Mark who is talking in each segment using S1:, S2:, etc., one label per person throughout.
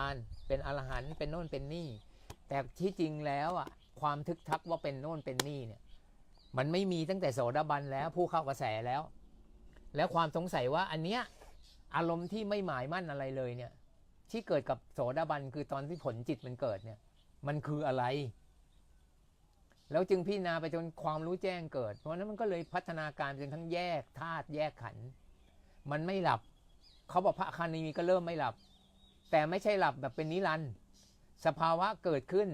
S1: านเป็นอรหันต์เป็นโน่นเป็นนี่ แต่ที่จริงแล้วอะความทึกทักว่าเป็นโน่นเป็นนี่เนี่ยมันไม่มีตั้งแต่โสดาบันแล้วผู้เข้ากระแสแล้ว แล้วความสงสัยว่าอันเนี้ยอารมณ์ที่ไม่หมายมั่นอะไรเลยเนี่ย ที่เกิดกับโสดาบันคือตอนที่ผลจิตมันเกิดเนี่ย มันคืออะไร แล้วจึงพิจารณาไปจนความรู้แจ้งเกิด เพราะนั้นมันก็เลยพัฒนาการจนทั้งแยกธาตุแยกขัน มันไม่หลับ เขาบอกพระคานีก็เริ่มไม่หลับ แต่ไม่ใช่หลับแบบเป็นนิรันดร์สภาวะเกิดขึ้น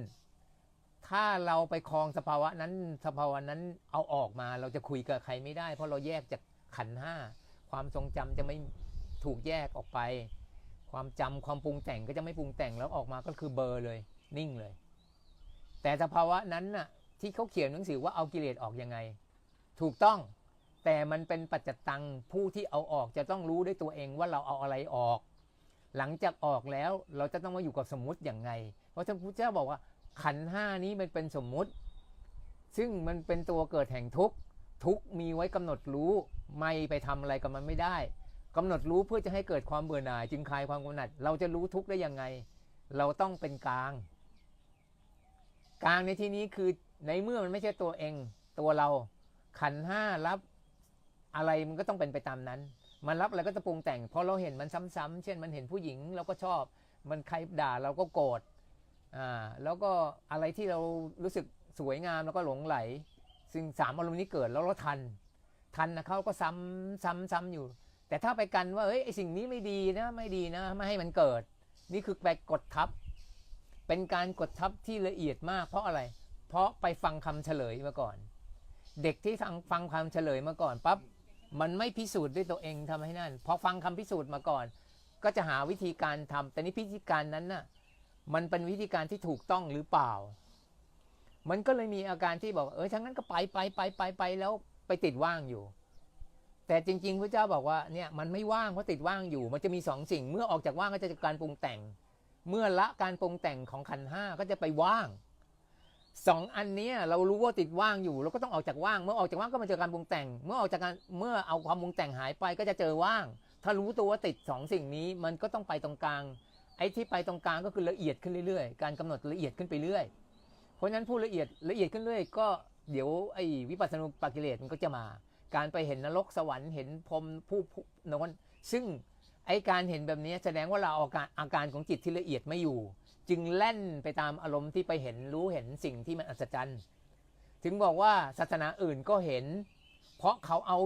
S1: ถ้าเราไปคลองสภาวะนั้น สภาวะนั้นเอาออกมาเราจะคุยกับใครไม่ได้ เพราะเราแยกจากขันห้าความทรงจำจะไม่ถูกแยกออกไป ความจำความปรุงแต่งก็จะไม่ปรุงแต่งแล้วออกมาก็คือเบอร์เลย นิ่งเลย แต่สภาวะนั้นน่ะ ที่เขาเขียนหนังสือว่าเอากิเลสออกยังไง ถูกต้องแต่มันเป็นปัจจตังผู้ที่เอาออกจะต้องรู้ด้วยตัวเองว่าเราเอาอะไรออก หลังจากออกแล้วเราจะต้องมาอยู่กับสมมุติอย่างไง เพราะท่านพุทธเจ้าบอกว่าขันห้านี้มันเป็นสมมุติ ซึ่งมันเป็นตัวเกิดแห่งทุกข์ทุกมีไว้กำหนดรู้ไม่ไปทำอะไรกับมันไม่ได้กำหนดรู้เพื่อจะให้เกิดความเบื่อหน่าย จึงคลายความกำหนัด เราจะรู้ทุกข์ได้ยังไง เราต้องเป็นกลาง กลางในที่นี้คือในเมื่อมันไม่ใช่ตัวเอง ตัวเราขันห้ารับอะไรมันก็ต้องเป็นไปตามนั้น มันรับอะไรก็จะปรุงแต่งพราะเราเห็นมันซ้ำๆเช่น มันเห็นผู้หญิงเราก็ชอบ มันใครด่าเราก็โกรธอ่าแล้วก็อะไรที่เรารู้สึกสวยงามแล้วก็หลงไหล ซึ่งสามอารมณ์นี้เกิดแล้วเราทัน ทันนะเขาก็ซ้ำซ้ำซ้ำอยู่ แต่ถ้าไปกันว่าเฮ้ยไอสิ่งนี้ไม่ดีนะไม่ดีนะไม่ให้มันเกิด นี่คือไปกดทับ เป็นการกดทับที่ละเอียดมาก เพราะอะไร เพราะไปฟังคำเฉลยมาก่อน เด็กที่ฟังฟังคำเฉลยมาก่อนปั๊บ มันไม่พิสูจน์ด้วยตัวเองทำให้นั่น พอฟังคำพิสูจน์มาก่อน ก็จะหาวิธีการทำแต่นี่พิธีการนั้นน่ะ มันเป็นวิธีการที่ถูกต้องหรือเปล่า มันก็เลยมีอาการที่บอก เออทั้งนั้นก็ไปไปไปไปไปแล้วไปติดว่างอยู่ แต่จริง ๆ พระเจ้าบอกว่าเนี่ยมันไม่ว่างเพราะติดว่างอยู่ มันจะมีสองสิ่ง เมื่อออกจากว่างก็จะการปรุงแต่ง เมื่อละการปรุงแต่งของขันห้าก็จะไปว่าง สองอันเนี้ยเรารู้ว่าติดว่างอยู่เราก็ต้องออกจากว่าง เมื่อออกจากว่างก็มาเจอการปรุงแต่ง เมื่อออกจากการเมื่อเอาความปรุงแต่งหายไปก็จะเจอว่าง ถ้ารู้ตัวว่าติดสองสิ่งนี้มันก็ต้องไปตรงกลาง ไอ้ที่ไปตรงกลางก็คือละเอียดขึ้นเรื่อยๆ การกำหนดละเอียดขึ้นไปเรื่อย เพราะฉะนั้นผู้ละเอียดละเอียดขึ้นเรื่อยก็เดี๋ยวไอ้วิปัสสนุปกิเลสมันก็จะมา การไปเห็นนรกสวรรค์เห็นพรมผู้ผู้นซึ่งไอ้การเห็นแบบนี้แสดงว่าเราอาการอาการของจิตที่ละเอียดไม่อยู่ จึงแล่นไปตามอารมณ์ที่ไปเห็นรู้เห็นสิ่งที่มันอัศจรรย์ ถึงบอกว่าศาสนาอื่นก็เห็น เพราะเขาเอา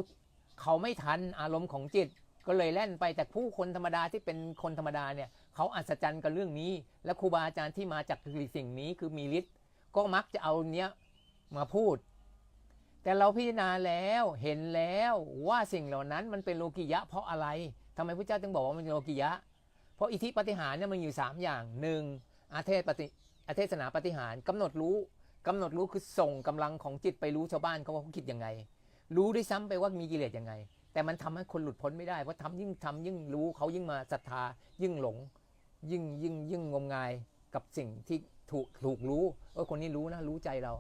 S1: เขาไม่ทันอารมณ์ของจิต ก็เลยแล่นไปแต่ผู้คนธรรมดาที่เป็นคนธรรมดาเนี่ยเขาอัศจรรย์กับเรื่องนี้ และครูบาอาจารย์ที่มาจากสิ่งนี้คือมีฤทธิ์ก็มักจะเอาเนี้ยมาพูด แต่เราพิจารณาแล้วเห็นแล้วว่าสิ่งเหล่านั้นมันเป็นโลกิยะ เพราะอะไรทำไมพระเจ้าจึงบอกว่ามันเป็นโลกิยะ เพราะอิทธิปฏิหารเนี่ยมันอยู่ 3 อย่างหนึ่ง อาเทศปฏิอาเทศนาปฏิหารกำหนดรู้กำหนดรู้คือส่งกำลังของจิตไปรู้ชาวบ้านเขาว่าเขาคิดยังไง รู้ด้วยซ้ำไปว่ามีกิเลสยังไง แต่มันทำให้คนหลุดพ้นไม่ได้เพราะทำยิ่งทำยิ่งรู้เขายิ่งมาศรัทธา ยิ่งหลง ยิ่งยิ่งยิ่งงมงายกับสิ่งที่ถูกถูกรู้เออคนนี้รู้นะรู้ใจเรา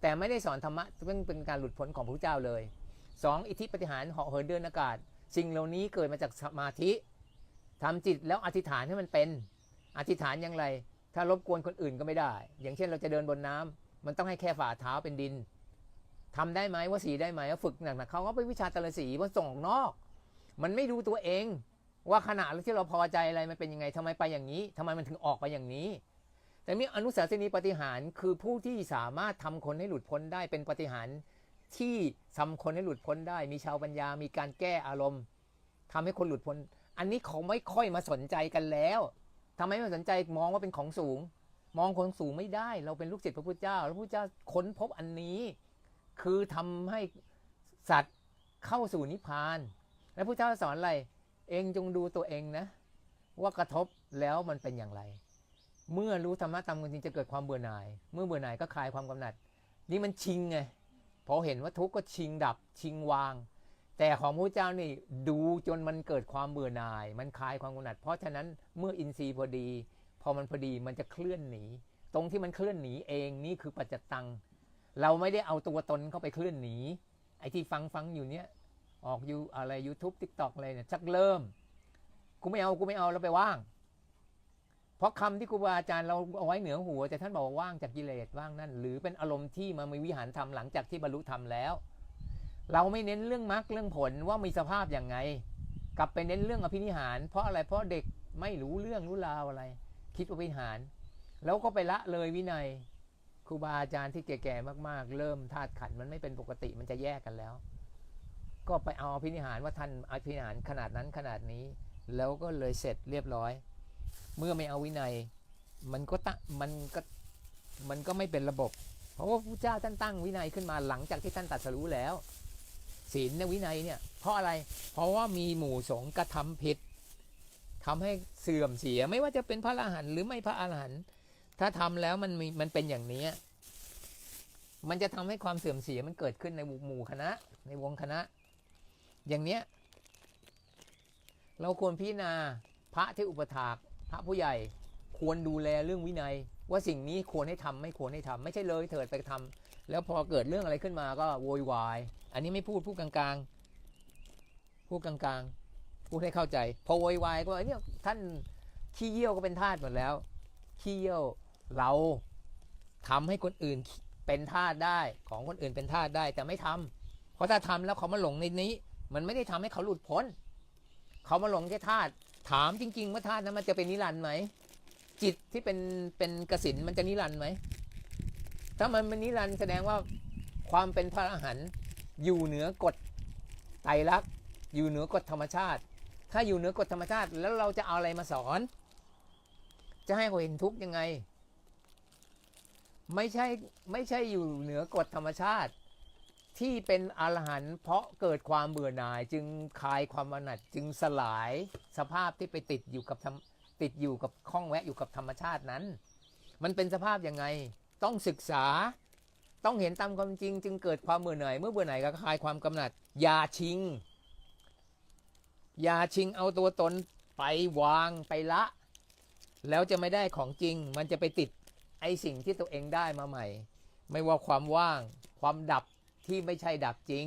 S1: แต่ไม่ได้สอนธรรมะซึ่งเป็นการหลุดพ้นของพระเจ้าเลยสองอิทธิปฏิหารเหาะเหินเดินอากาศ สิ่งเหล่านี้เกิดมาจากสมาธิทำจิตแล้วอธิษฐานให้มันเป็น อธิษฐานอย่างไร ถ้ารบกวนคนอื่นก็ไม่ได้ อย่างเช่นเราจะเดินบนน้ำมันต้องให้แค่ฝ่าเท้าเป็นดินทำได้ไหมว่าสีได้ไหมว่าฝึกหนักๆเขาก็ไปวิชาตรสีว่าส่งออกนอก มันไม่ดูตัวเอง ว่าขณะที่เราพอใจอะไรมันเป็นยังไงทำไมไปอย่างนี้ทำไมมันถึงออกไปอย่างนี้ แต่มีอนุสาสนีปฏิหารคือผู้ที่สามารถทำคนให้หลุดพ้นได้เป็นปฏิหารที่ทำคนให้หลุดพ้นได้ มีชาวปัญญามีการแก้อารมณ์ทำให้คนหลุดพ้น อันนี้เขาไม่ค่อยมาสนใจกันแล้ว ทำไมไม่สนใจมองว่าเป็นของสูง มองของสูงไม่ได้ เราเป็นลูกศิษย์พระพุทธเจ้าพระพุทธเจ้าค้นพบอันนี้ คือทำให้สัตว์เข้าสู่นิพพาน แล้วพระพุทธเจ้าสอนอะไร เองจงดูตัวเองนะ ว่ากระทบแล้วมันเป็นอย่างไร เมื่อรู้ธรรมะตามจริงจะเกิดความเบื่อหน่าย เมื่อเบื่อหน่ายก็คลายความกำหนัด นี่มันชิงไงพอเห็นว่าทุกข์ก็ชิงดับชิงวาง แต่ของพระเจ้านี่ดูจนมันเกิดความเบื่อหน่าย มันคลายความกำหนัด เพราะฉะนั้นเมื่ออินทรีย์พอดี พอมันพอดีมันจะเคลื่อนหนี ตรงที่มันเคลื่อนหนีเองนี่คือปัจจตัง เราไม่ได้เอาตัวตนเข้าไปเคลื่อนหนี ไอ้ที่ฟังฟังอยู่เนี้ยออกอยู่อะไร YouTube TikTok อะไรเนี่ยชักเริ่ม กูไม่เอากูไม่เอาแล้วไปว่าง เพราะคำที่ครูบาอาจารย์เราเอาไว้เหนือหัวแต่ท่านบอกว่าว่างจากกิเลสว่างนั่นหรือเป็นอารมณ์ที่มามีวิหารธรรมหลังจากที่บรรลุธรรมแล้ว เราไม่เน้นเรื่องมรรคเรื่องผลว่ามีสภาพอย่างไง กลับไปเน้นเรื่องอภินิหาร เพราะอะไรเพราะเด็กไม่รู้เรื่องรู้ราวอะไร คิดว่าวิหาร แล้วก็ไปละเลยวินัยครูบาอาจารย์ที่แก่ๆมากๆ เริ่มธาตุขันมันไม่เป็นปกติมันจะแยกกันแล้ว ก็ไปเอาอภินิหารว่าท่านอภินิหารขนาดนั้นขนาดนี้ แล้วก็เลยเสร็จเรียบร้อย เมื่อไม่เอาวินัย มันก็ตะมันก็มันก็ไม่เป็นระบบ เพราะว่าพระเจ้าท่านตั้งวินัยขึ้นมาหลังจากที่ท่านตรัสรู้แล้ว ศีลในยวินัยเนี่ย เพราะอะไร เพราะว่ามีหมู่สงฆ์กระทำผิดทำให้เสื่อมเสียไม่ว่าจะเป็นพระอรหันต์หรือไม่พระอรหันต์ถ้าทำแล้วมันมีมันเป็นอย่างนี้มันจะทำให้ความเสื่อมเสียมันเกิดขึ้นในหมู่คณะ ในวงคณะ อย่างเนี้ยเราควรพิจารณาพระที่อุปถากพระผู้ใหญ่ควรดูแลเรื่องวินัย ว่าสิ่งนี้ควรให้ทำไม่ควรให้ทำไม่ใช่เลยเถิดไปทำแล้วพอเกิดเรื่องอะไรขึ้นมาก็โวยวาย อันนี้ไม่พูดพูดกลางๆ พูดกลางๆ พูดให้เข้าใจ พอโวยวายก็ว่าเนี่ยท่านขี้เยี่ยวก็เป็นทาสหมดแล้ว ขี้เยี่ยวเราทำให้คนอื่นเป็นทาสได้ของคนอื่นเป็นทาสได้แต่ไม่ทำเพราะถ้าทำแล้วเขามาหลงในนี้ มันไม่ได้ทำให้เขาหลุดพ้น เขามาหลงแค่ธาตุถามจริง ๆ ว่าธาตุนั้นมันจะเป็นนิรันดร์ไหมจิตที่เป็นเป็นกสินมันจะนิรันดร์ไหมถ้ามันเป็นนิรันดร์แสดงว่าความเป็นพระอรหันต์ อยู่เหนือกฎไตรลักษณ์อยู่เหนือกฎธรรมชาติ ถ้าอยู่เหนือกฎธรรมชาติแล้วเราจะเอาอะไรมาสอน จะให้เขาเห็นทุกข์ยังไง ไม่ใช่ไม่ใช่อยู่เหนือกฎธรรมชาติ ที่เป็นอรหันต์เพราะเกิดความเบื่อหน่าย จึงคลายความอนัดจึงสลายสภาพที่ไปติดอยู่กับติดอยู่กับข้องแวะอยู่กับธรรมชาตินั้น มันเป็นสภาพยังไง ต้องศึกษา ต้องเห็นตามความจริง จึงเกิดความเบื่อหน่ายเมื่อเบื่อหน่ายก็คลายความกำหนัด อย่าชิง อย่าชิงเอาตัวตนไปวางไปละ แล้วจะไม่ได้ของจริง มันจะไปติดไอสิ่งที่ตัวเองได้มาใหม่ ไม่ว่าความว่าง ความดับที่ไม่ใช่ดับจริง